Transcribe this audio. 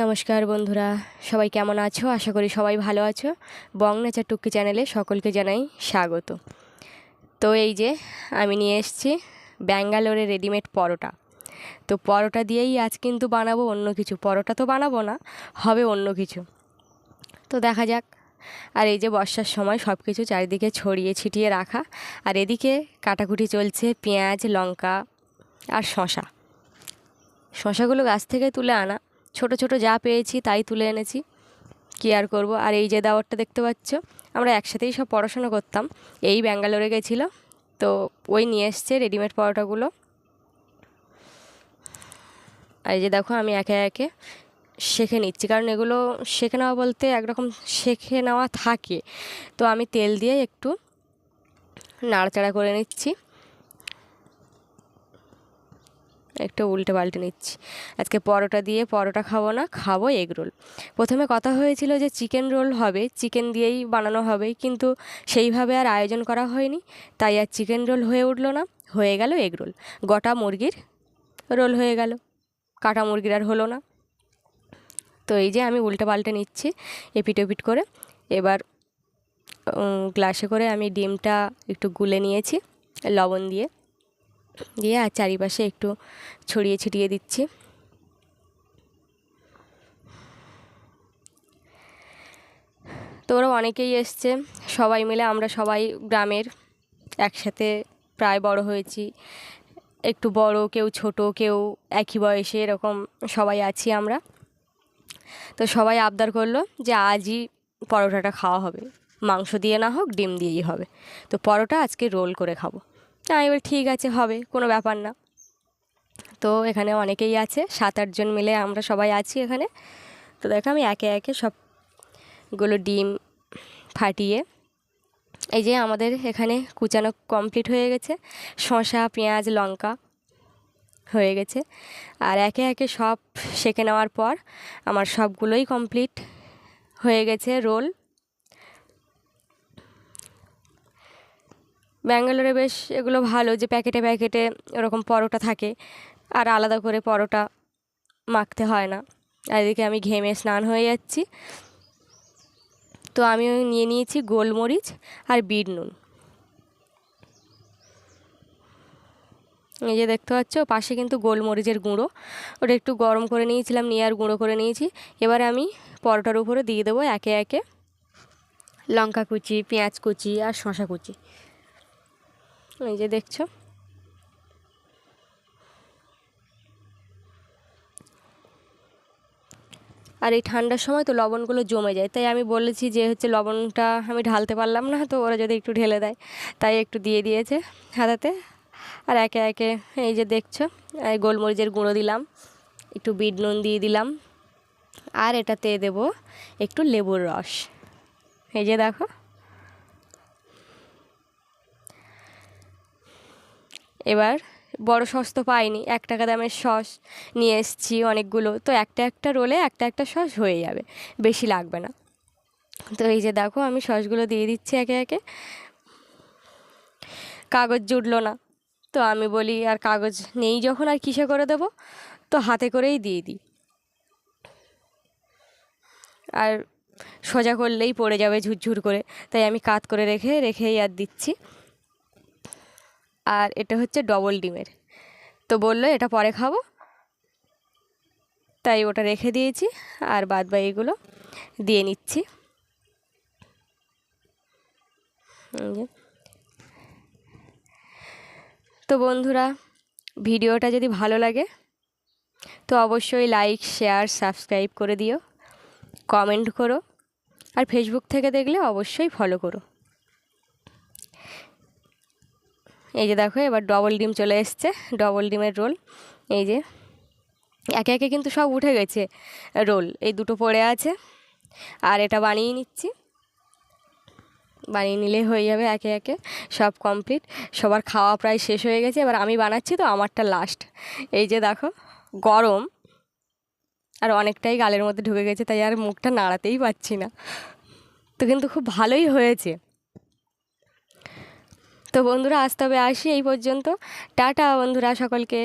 নমস্কার বন্ধুরা, সবাই কেমন আছো? আশা করি সবাই ভালো আছো। বং নেচার টুক্কি চ্যানেলে সকলকে জানাই স্বাগত। তো এই যে, আমি নিয়ে এসেছি ব্যাঙ্গালোরে রেডিমেড পরোটা। তো পরোটা দিয়েই আজ কিন্তু বানাবো অন্য কিছু। পরোটা তো বানাবো না, হবে অন্য কিছু। তো দেখা যাক। আর এই যে বর্ষার সময় সব কিছু চারিদিকে ছড়িয়ে ছিটিয়ে রাখা। আর এদিকে কাটাকুটি চলছে পেঁয়াজ, লঙ্কা আর শশা শশাগুলো গাছ থেকে তুলে আনা। ছোট ছোট যা পেয়েছি তাই তুলে এনেছি। কী আর করব? আর এই যে দাওয়ারটা দেখতে পাচ্ছ, আমরা একসাথেই সব পড়াশোনা করতাম। এই ব্যাঙ্গালোরে গেছিল তো ওই নিয়ে এসছে রেডিমেড পরোটাগুলো। আর এই যে দেখো, আমি একে একে শেখে নিচ্ছি, কারণ এগুলো শেখে নেওয়া বলতে একরকম শেখে নেওয়া থাকে। তো আমি তেল দিয়ে একটু নাড়াচাড়া করে নিচ্ছি। একটু উল্টে পাল্টে নিচ্ছি। আজকে পরোটা দিয়ে পরোটা খাব না, খাব এগ রোল। প্রথমে কথা হয়েছিল যে চিকেন রোল হবে, চিকেন দিয়েই বানানো হবে, কিন্তু সেইভাবে আর আয়োজন করা হয়নি, তাই আর চিকেন রোল হয়ে উঠল না, হয়ে গেল এগ রোল। গোটা মুরগির রোল হয়ে গেল, কাটা মুরগির আর হলো না। তো এই যে আমি উল্টে পাল্টে নিচ্ছি, এপিট ওপিট করে। এবার গ্লাসে করে আমি ডিমটা একটু গুলে নিয়েছি, লবণ দিয়ে। দিয়ে আর চারিপাশে একটু ছড়িয়ে ছিটিয়ে দিচ্ছি। তো ওরা অনেকেই এসছে, সবাই মিলে আমরা সবাই গ্রামের একসাথে প্রায় বড় হয়েছি। একটু বড়, কেউ ছোট, কেউ একই বয়সে এরকম সবাই আছি আমরা। তো সবাই আবদার করল যে আজই পরোটাটা খাওয়া হবে। মাংস দিয়ে না হোক, ডিম দিয়েই হবে। তো পরোটা আজকে রোল করে খাব। আমি বলি ঠিক আছে, হবে, কোনো ব্যাপার না। তো এখানে অনেকেই আছে, সাত আটজন মিলে আমরা সবাই আছি এখানে। তো দেখো আমি একে একে সবগুলো ডিম ফাটিয়ে, এই যে আমাদের এখানে কুচানো কমপ্লিট হয়ে গেছে। শসা, পেঁয়াজ, লঙ্কা হয়ে গেছে। আর একে একে সব সেঁকে নেওয়ার পর আমার সবগুলোই কমপ্লিট হয়ে গেছে রোল। ব্যাঙ্গালোরে বেশ এগুলো ভালো যে প্যাকেটে প্যাকেটে ওরকম পরোটা থাকে। আর আলাদা করে পরোটা মাখতে হয় না। এদিকে আমি ঘেমে স্নান হয়ে যাচ্ছি। তো আমি নিয়ে নিয়েছি গোলমরিচ আর বিট নুন। এই যে দেখতে পাচ্ছ, পাশে কিন্তু গোলমরিচের গুঁড়ো। ওটা একটু গরম করে নিয়েছিলাম, নিয়ে আর গুঁড়ো করে নিয়েছি। এবারে আমি পরোটার উপরে দিয়ে দেবো একে একে লঙ্কা কুচি, পেঁয়াজ কুচি আর শশা কুচি। এই যে দেখছ? আর এই ঠান্ডার সময় তো লবণগুলো জমে যায়। তাই আমি বলেছি যে হচ্ছে লবণটা আমি ঢালতে পারলাম না, তো ওরা যদি একটু ঢেলে দেয়, তাই একটু দিয়ে দিয়েছে হাতাতে। আর একে একে এই যে দেখছ, এই গোলমরিচের গুঁড়ো দিলাম, একটু বিট নুন দিয়ে দিলাম। আর এটাতে দেব একটু লেবুর রস। এই যে দেখো। এবার বড় সস তো পাইনি। এক টাকা দামের সস নিয়ে এসেছি অনেকগুলো। তো একটা একটা রোলে একটা একটা সস হয়ে যাবে। বেশি লাগবে না। তো এই যে দেখো, আমি সসগুলো দিয়ে দিচ্ছি একে একে। কাগজ জুটলো না। তো আমি বলি, আর কাগজ নেই যখন, আর কিসে করে দেবো? তো হাতে করেই দিয়ে দিই। আর সোজা করলেই পড়ে যাবে ঝুরঝুর করে। তাই আমি কাত করে রেখে, রেখেই আর দিচ্ছি। আর এটা হচ্ছে ডবল ডিমের। তো বলল, এটা পরে খাব। তাই ওটা রেখে দিয়েছি আর বাদ এগুলো দিয়ে নিচ্ছি। তো বন্ধুরা, ভিডিওটা যদি ভালো লাগে, তো অবশ্যই লাইক শেয়ার সাবস্ক্রাইব করে দিও কমেন্ট করো, আর ফেসবুক থেকে দেখলে অবশ্যই ফলো করো। এই যে দেখো, এবার ডবল ডিম চলে এসছে ডবল ডিমের রোল এই যে, একে একে কিন্তু সব উঠে গেছে রোল এই দুটো পড়ে আছে, আর এটা বানিয়ে নিচ্ছি। বানিয়ে নিলে হয়ে যাবে একে একে সব কমপ্লিট সবার খাওয়া প্রায় শেষ হয়ে গেছে, এবার আমি বানাচ্ছি তো আমারটা লাস্ট এই যে দেখো, গরম, আর অনেকটাই গালের মধ্যে ঢুকে গেছে, তাই আর মুখটা নাড়াতেই পাচ্ছি না। তো কিন্তু খুব ভালোই হয়েছে। তো বন্ধুরা আসতে হবে আসি এই পর্যন্ত। টাটা বন্ধুরা সকলকে।